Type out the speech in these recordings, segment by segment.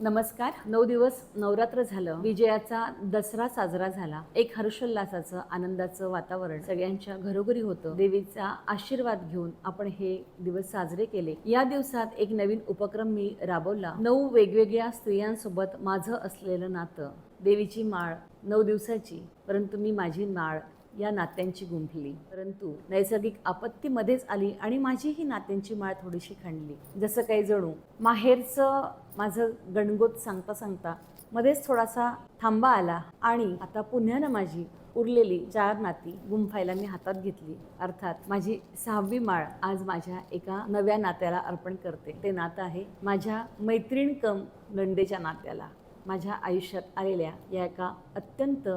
नमस्कार. नऊ दिवस नवरात्र झालं. विजयाचा दसरा साजरा झाला. एक हर्षोल्लासाचं आनंदाचं वातावरण सगळ्यांच्या घरोघरी होतं. देवीचा आशीर्वाद घेऊन आपण हे दिवस साजरे केले. या दिवसात एक नवीन उपक्रम मी राबवला. नऊ वेगवेगळ्या स्त्रियांसोबत माझं असलेलं नातं. देवीची माळ नऊ दिवसाची परंतु मी माझी माळ या नात्यांची गुंफली. परंतु नैसर्गिक आपत्तीमध्येच आली आणि माझी ही नात्यांची माळ थोडीशी खणली. जसं काही जणू माहेरचं माझं गणगोत सांगता सांगता मध्येच थोडासा थांबा आला आणि आता पुण्यानं माझी उरलेली चार नाती गुंफायला मी हातात घेतली. अर्थात माझी सहावी माळ आज माझ्या एका नव्या नात्याला अर्पण करते. ते नातं आहे माझ्या मैत्रीण कम नंदेच्या नात्याला. माझ्या आयुष्यात आलेल्या या एका अत्यंत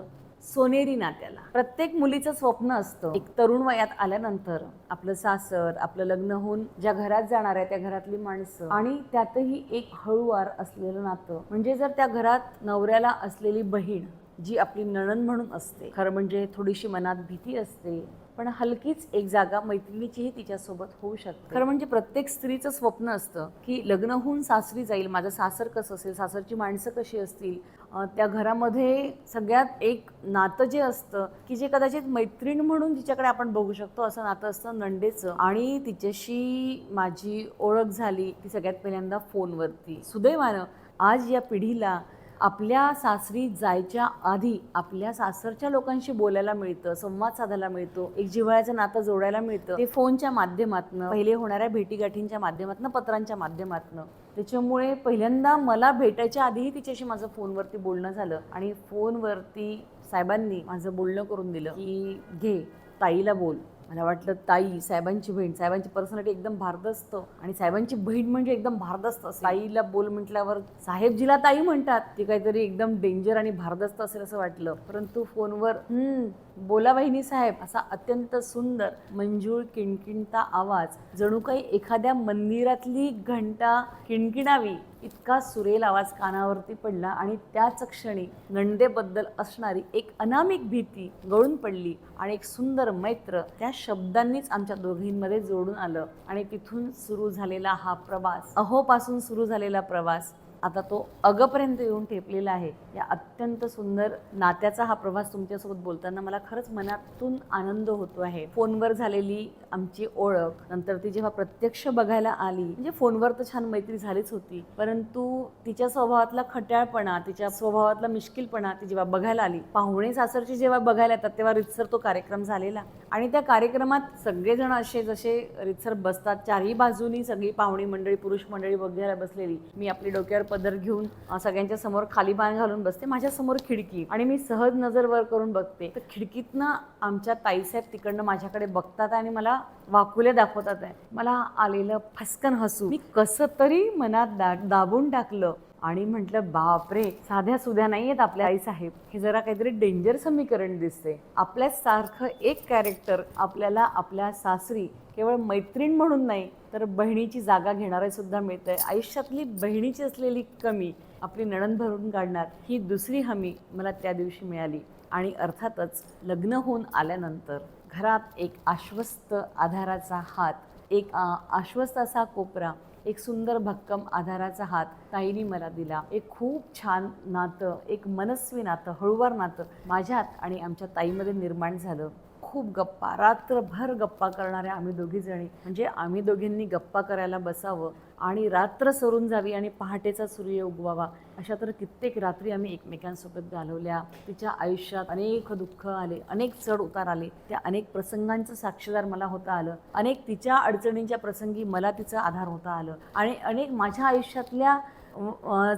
सोनेरी नात्याला. प्रत्येक मुलीचं स्वप्न असतं. एक तरुण वयात आल्यानंतर आपलं सासर आपलं लग्न होऊन ज्या घरात जाणार आहे त्या घरातली माणसं आणि त्यातही एक हळूवार असलेलं नातं. म्हणजे जर त्या घरात नवऱ्याला असलेली बहीण जी आपली नणन म्हणून असते. खरं म्हणजे थोडीशी मनात भीती असते. पण हलकीच एक जागा मैत्रिणीचीही तिच्यासोबत होऊ शकते. खरं म्हणजे प्रत्येक स्त्रीचं स्वप्न असतं की लग्न होऊन सासरी जाईल. माझं सासर कसं असेल? सासरची माणसं कशी असतील? त्या घरामध्ये सगळ्यात एक नातं जे असतं की जे कदाचित मैत्रीण म्हणून जिच्याकडे आपण बघू शकतो. असं नातं असतं नंदेचं. आणि तिच्याशी माझी ओळख झाली ती सगळ्यात पहिल्यांदा फोनवरती. सुदैवानं आज या पिढीला आपल्या सासरी जायच्या आधी आपल्या सासरच्या लोकांशी बोलायला मिळतं संवाद साधायला मिळतो एक जिव्हाळ्याचं नातं जोडायला मिळतं. ते फोनच्या माध्यमातनं पहिले होणाऱ्या भेटीगाठींच्या माध्यमातनं पत्रांच्या माध्यमातनं. त्याच्यामुळे पहिल्यांदा मला भेटायच्या आधीही तिच्याशी माझं फोनवरती बोलणं झालं आणि फोनवरती साहेबांनी माझं बोलणं करून दिलं की घे ताईला बोल. मला वाटलं ताई साहेबांची बहीण साहेबांची पर्सनॅलिटी एकदम भारदस्त आणि साहेबांची बहीण म्हणजे एकदम भारदस्त ताईला बोल म्हटल्यावर साहेबजीला ताई म्हणतात ती काहीतरी एकदम डेंजर आणि भारदस्त असेल असं वाटलं. परंतु फोनवर हम्म बोला बहिणी साहेब असा अत्यंत सुंदर मंजूळ किणकिणता आवाज जणू काही एखाद्या मंदिरातली घंटा किणकिणावी इतका सुरेल आवाज कानावरती पडला आणि त्याच क्षणी नंदेबद्दल असणारी एक अनामिक भीती गळून पडली आणि एक सुंदर मैत्र त्या शब्दांनीच आमच्या दोघींमध्ये जोडून आलं. आणि तिथून सुरू झालेला हा प्रवास अहोपासून सुरू झालेला प्रवास आता तो अगपर्यंत येऊन ठेपलेला आहे. या अत्यंत सुंदर नात्याचा हा प्रवास तुमच्यासोबत बोलताना मला खरंच मनातून आनंद होतो आहे. फोनवर झालेली आमची ओळख नंतर ती जेव्हा प्रत्यक्ष बघायला आली म्हणजे फोनवर तर छान मैत्री झालीच होती परंतु तिच्या स्वभावातला खट्याळपणा तिच्या स्वभावातला मिश्किलपणा ती जेव्हा बघायला आली पाहुणे सासरची जेव्हा बघायला येतात तेव्हा रितसर तो कार्यक्रम झालेला. आणि त्या कार्यक्रमात सगळेजण असे जसे रितसर बसतात चारही बाजूनी सगळी पाहुणी मंडळी पुरुष मंडळी बघायला बसलेली मी आपली डोक्यावर पदर घेऊन सगळ्यांच्या समोर खाली बाण घालून बसते. माझ्यासमोर खिडकी. आणि मी सहज नजर वर करून बघते. तर खिडकीतनं आमच्या ताईसाहेब तिकडनं माझ्याकडे बघतात आणि मला वाकुले दाखवतात. आहे मला आलेलं फसकन हसू. मी कसं तरी मनात दा दाबून टाकलं. आणि म्हटलं बापरे साध्या सुध्या नाही आहेत आपल्या. आई साहेब हे जरा काहीतरी डेंजर समीकरण दिसते आपल्याच सारखं एक कॅरेक्टर आपल्याला आपल्या सासरी केवळ मैत्रीण म्हणून नाही तर बहिणीची जागा घेणारे सुद्धा मिळतंय. आयुष्यातली बहिणीची असलेली कमी आपली नणन भरून काढणार ही दुसरी हमी मला त्या दिवशी मिळाली. आणि अर्थातच लग्न होऊन आल्यानंतर घरात एक आश्वस्त आधाराचा हात एक आश्वस्त असा कोपरा एक सुंदर भक्कम आधाराचा हात ताईने मला दिला. एक खूप छान नातं एक मनस्वी नातं हळूवार नातं माझ्यात आणि आमच्या ताईमध्ये निर्माण झालं. खूप गप्पा रात्रभर गप्पा करणाऱ्या आम्ही दोघीजणी म्हणजे आम्ही दोघींनी गप्पा करायला बसावं आणि रात्र सरून जावी आणि पहाटेचा सूर्य उगवावा अशा तर कित्येक रात्री आम्ही एकमेकांसोबत घालवल्या. तिच्या आयुष्यात अनेक दुःख आले अनेक चढ उतार आले. त्या अनेक प्रसंगांचं साक्षीदार मला होता आलं. अनेक तिच्या अडचणींच्या प्रसंगी मला तिचा आधार होता आलं. आणि अनेक माझ्या आयुष्यातल्या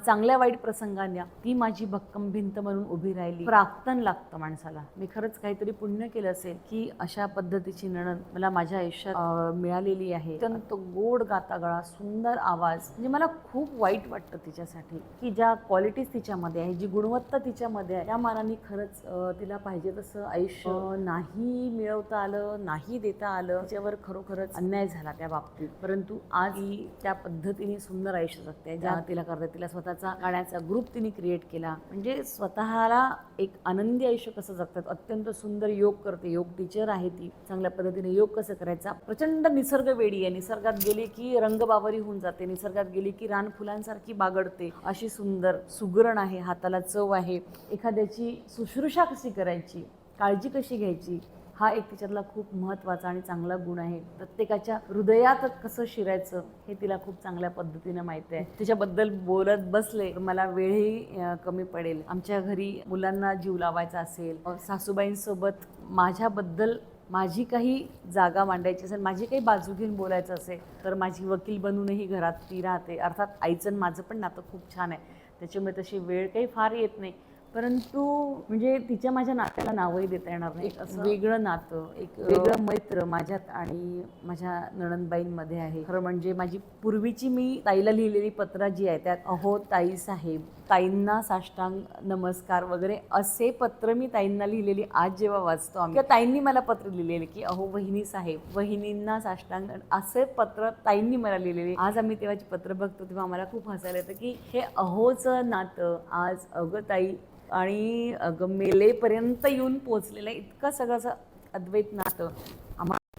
चांगल्या वाईट प्रसंगांना ती माझी भक्कम भिंत म्हणून उभी राहिली. प्राक्तन लागतं माणसाला. मी खरंच काहीतरी पुण्य केलं असेल की अशा पद्धतीची नणन मला माझ्या आयुष्यात मिळालेली आहे. अत्यंत गोड गाता गळा सुंदर आवाज. म्हणजे मला खूप वाईट वाटतं तिच्यासाठी. की ज्या क्वालिटीज तिच्यामध्ये आहे जी गुणवत्ता तिच्यामध्ये आहे त्या मानाने खरंच तिला पाहिजे तसं आयुष्य अं, नाही मिळवता आलं नाही देता आलं तिच्यावर खरोखरच अन्याय झाला त्या बाबतीत. परंतु आज ही त्या पद्धतीने सुंदर आयुष्य जगते ज्या तिला तिला करते तिला स्वतःचा गाण्याचा ग्रुप तिने क्रिएट केला. म्हणजे स्वतःला एक आनंदी आयुष्य कसं जगतात? अत्यंत सुंदर योग करते. योग टीचर आहे ती. चांगल्या पद्धतीने योग कसं करायचा? प्रचंड निसर्ग वेडी आहे. निसर्गात गेली की रंगबावरी होऊन जाते. निसर्गात गेली की रान फुलांसारखी बागडते. अशी सुंदर सुगरण आहे. हाताला चव आहे. एखाद्याची शुश्रूषा कशी करायची? काळजी कशी घ्यायची? हा एक तिच्यातला खूप महत्त्वाचा आणि चांगला गुण आहे. प्रत्येकाच्या हृदयात कसं शिरायचं हे तिला खूप चांगल्या पद्धतीनं माहिती आहे. तिच्याबद्दल बोलत बसले मला वेळही कमी पडेल. आमच्या घरी मुलांना जीव लावायचा असेल सासूबाईंसोबत माझ्याबद्दल माझी काही जागा मांडायची असेल माझी काही बाजू घेऊन बोलायचं असेल तर माझी वकील बनूनही घरात ती राहते. अर्थात आईचं आणि माझं पण नातं खूप छान आहे. त्याच्यामुळे तशी वेळ काही फार येत नाही. परंतु म्हणजे तिच्या माझ्या नात्याला नावही देता येणार नाही. एक असं वेगळं नातं एक वेगळं मैत्र माझ्यात आणि माझ्या नणंदबाईंमध्ये आहे. खरं म्हणजे माझी पूर्वीची मी ताईला लिहिलेली पत्र जी आहे त्यात अहो ताई साहेब ताईंना साष्टांग नमस्कार वगैरे असे पत्र मी ताईंना लिहिलेली आज जेव्हा वाचतो आम्ही. किंवा ताईंनी मला पत्र लिहिलेले की अहो वहिनी साहेब वहिनींना साष्टांग असे पत्र ताईंनी मला लिहिलेले. आज आम्ही तेव्हाची पत्र बघतो तेव्हा आम्हाला खूप हसायला येतं की हे अहोचं नातं आज अगं ताई आणि अगं मेलेपर्यंत येऊन पोचलेलं इतकं सगळं असं अद्वैत नातं.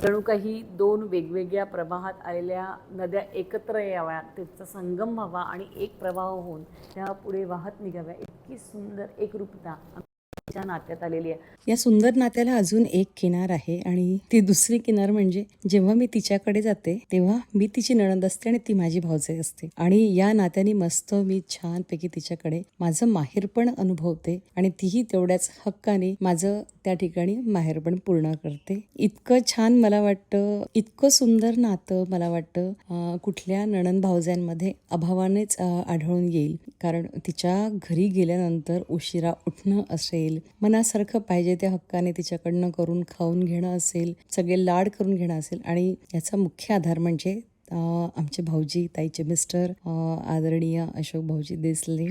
जणू काही दोन वेगवेगळ्या प्रवाहात आलेल्या नद्या एकत्र याव्या त्याचा संगम व्हावा आणि एक प्रवाह होऊन त्या पुढे वाहत निघाव्या. इतकी सुंदर एकरूपता आमच्या नात्यात आलेली आहे. या सुंदर नात्याला अजून एक किनार आहे आणि ती दुसरी किनार म्हणजे जेव्हा मी तिच्याकडे जाते तेव्हा मी तिची नणंद असते आणि ती माझी भावजाई असते. आणि या नात्याने मस्त मी छानपैकी तिच्याकडे माझं माहेरपण अनुभवते आणि तीही तेवढ्याच हक्काने माझं त्या ठिकाणी माहेरपण पूर्ण करते. इतकं छान मला वाटतं इतकं सुंदर नातं मला वाटतं कुठल्या नणंद भावजांमध्ये अभावानेच आढळून येईल. कारण तिच्या घरी गेल्यानंतर उशिरा उठणं असेल मनासारखं पाहिजे त्या हक्काने तिच्याकडनं करून खाऊन घेणं असेल सगळे लाड करून घेणं असेल. आणि याचा मुख्य आधार म्हणजे आमचे भाऊजी ताईचे मिस्टर आदरणीय अशोक भाऊजी देसले.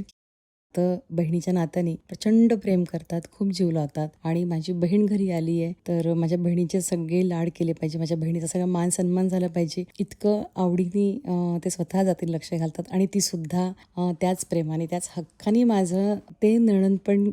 तर बहिणीच्या नात्याने प्रचंड प्रेम करतात खूप जीव लावतात. आणि माझी बहीण घरी आली आहे तर माझ्या बहिणीचे सगळे लाड केले पाहिजे. माझ्या बहिणीचा सगळा मान सन्मान झाला पाहिजे. इतकं आवडीने ते स्वतः जातील लक्ष घालतात. आणि ती सुद्धा त्याच प्रेमाने त्याच हक्काने माझं ते नणंदपण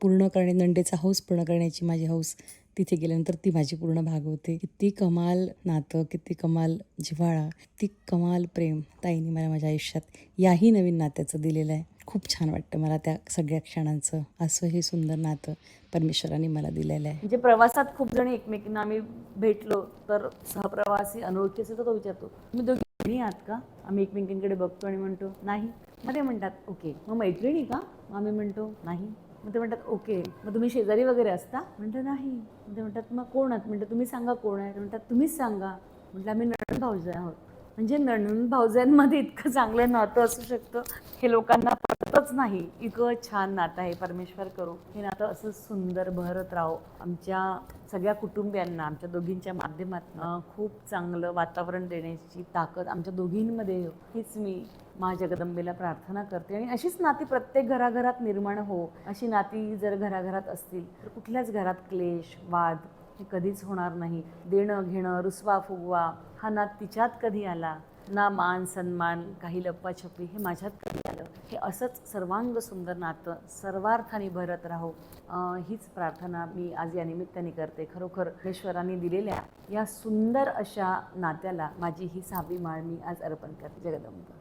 पूर्ण करणे नंडेचा हौस पूर्ण करण्याची माझी हौस तिथे गेल्यानंतर ती माझी पूर्ण भागवते किती कमाल नातं किती कमाल जिव्हाळा किती कमाल प्रेम ताईने मला माझ्या आयुष्यात याही नवीन नात्याचं दिलेलं आहे. खूप छान वाटतं मला त्या सगळ्या क्षणांचं. असं हे सुंदर नातं परमेश्वराने मला दिलेलं आहे. म्हणजे प्रवासात खूप जण एकमेकींना आम्ही भेटलो तर सहप्रवासी अनोळखी असेल तर तो विचारतो तुम्ही दोघी बहिणी आहात का? आम्ही एकमेकींकडे बघतो आणि म्हणतो नाही. मग ते म्हणतात ओके. मग मैत्रिणी का? आम्ही म्हणतो नाही. मग ते म्हणतात ओके मग तुम्ही शेजारी वगैरे असता? म्हणतो नाही. मग ते म्हणतात मग कोण आहात? म्हणतात तुम्ही सांगा कोण आहे? म्हणतात तुम्हीच सांगा. म्हटलं आम्ही नणंद भाऊजी आहोत. म्हणजे नणंद भाऊजांमध्ये इतकं चांगलं नातं असू शकतं हे लोकांना पटतच नाही. इतकं छान नातं आहे परमेश्वर करू. हे नातं असं सुंदर बहरत राहो. आमच्या सगळ्या कुटुंबियांना आमच्या दोघींच्या माध्यमातून खूप चांगलं वातावरण देण्याची ताकद आमच्या दोघींमध्ये हीच मी मा जगदंबेला प्रार्थना करते. आणि अशीच नाती प्रत्येक घराघरात निर्माण हो. अशी नाती जर घराघरात असतील तर कुठल्याच घरात क्लेश वाद हे कधीच होणार नाही. देणं घेणं रुसवा फुगवा हा ना तिच्यात कधी आला? ना मान सन्मान काही लप्पाछपी हे माझ्यात कधी आलं? हे असंच सर्वांग सुंदर नातं सर्वार्थाने भरत राहो. हीच प्रार्थना मी आज या निमित्ताने करते. खरोखर ईश्वराने दिलेल्या या सुंदर अशा नात्याला माझी ही सहावी माळ मी आज अर्पण करते. जगदंब.